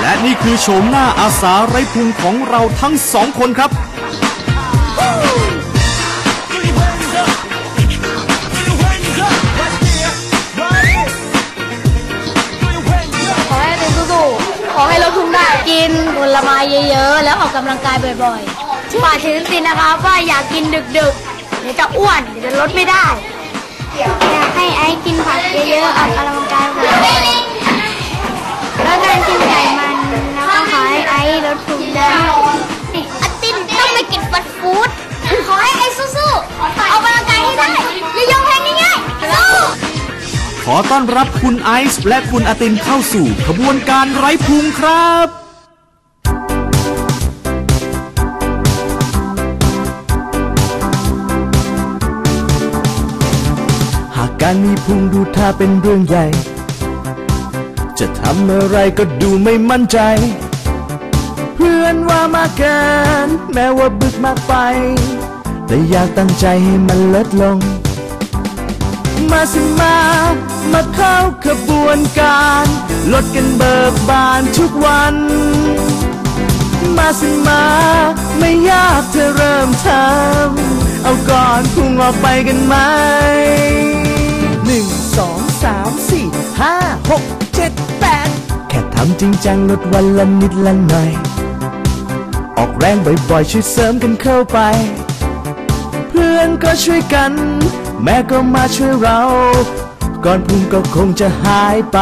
และนี่คือโฉมหน้าอาสาไร้พุงของเราทั้งสองคนครับ ขอให้เป็นสู้ๆขอให้ลดพุงได้กินผลไม้เยอะๆ แล้วออกกำลังกายบ่อยๆฝากถึงตินนะคะว่าอยากกินดึกๆ เดี๋ยวจะอ้วน เดี๋ยวจะลดไม่ได้ อยากให้ไอ้กินผักเยอะๆออกกำลังกายบ่อยๆแล้วกัน ให้ไอ้ลดพุงได้อตินต้องไปกินฟัสต์ฟู้ดขอให้ไอ้สู้ๆออกกำลังกายให้ได้อย่ายอมแพ้ง่ายๆสู้ขอต้อนรับคุณไอซ์และคุณอาตินเข้าสู่ขบวนการไร้พุงครับหากการมีพุงดูท่าเป็นเรื่องใหญ่ จะทำอะไรก็ดูไม่มั่นใจ เพื่อนว่ามากเกิน แม้ว่าบึกมากไป แต่อยากตั้งใจให้มันลดลง มาสิมา มาเข้าขบวนการ ลดกันเบิกบานทุกวัน มาสิมา ไม่ยากเธอเริ่มทำเอาก่อนพุ่งออกไปกันไหมหนึ่งสองสามสี่ห้าหกเจ็ดแปดแค่ทำจริงจังลดวันละนิดละหน่อย ออกแรงบ่อยๆช่วยเสริมกันเข้าไป เพื่อนก็ช่วยกัน แม่ก็มาช่วยเรา ก่อนพุ่งก็คงจะหายไป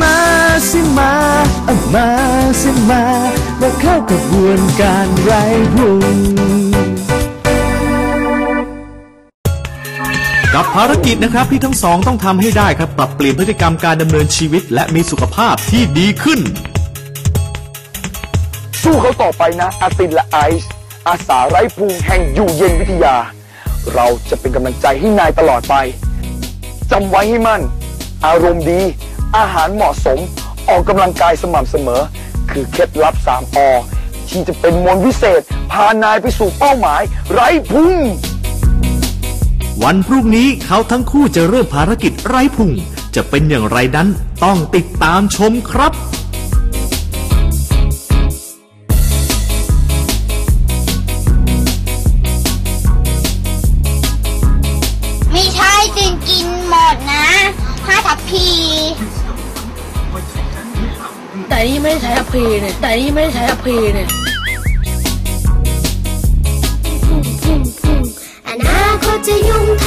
มาสิมาเอามาสิมามาเข้ากระบวนการไร้พุงกับภารกิจนะครับที่ทั้งสองต้องทำให้ได้ครับ ปรับเปลี่ยนพฤติกรรมการดำเนินชีวิต และมีสุขภาพที่ดีขึ้น สู้เขาต่อไปนะอาตินและไอซ์อาสาไร้พุงแห่งอยู่เย็นวิทยา เราจะเป็นกำลังใจให้นายตลอดไปจำไว้ให้มั่น อารมณ์ดี อาหารเหมาะสม ออกกำลังกายสม่ำเสมอ คือเคล็ดลับ3อที่จะเป็นมนต์วิเศษ พานายไปสู่เป้าหมาย ไร้พุงวันพรุ่งนี้เขาทั้งคู่จะเริ่มภารกิจไร้พุงจะเป็นอย่างไรนั้นต้องติดตามชมครับ นหมดนะห้าทัพพีแต่นี่ไม่ได้ใช้อภีเนี่ยแต่นี่ไม่ได้ใช้อภีเนี่ยพุ่งพุ่งพุ่งอนาคตจะยุ่ง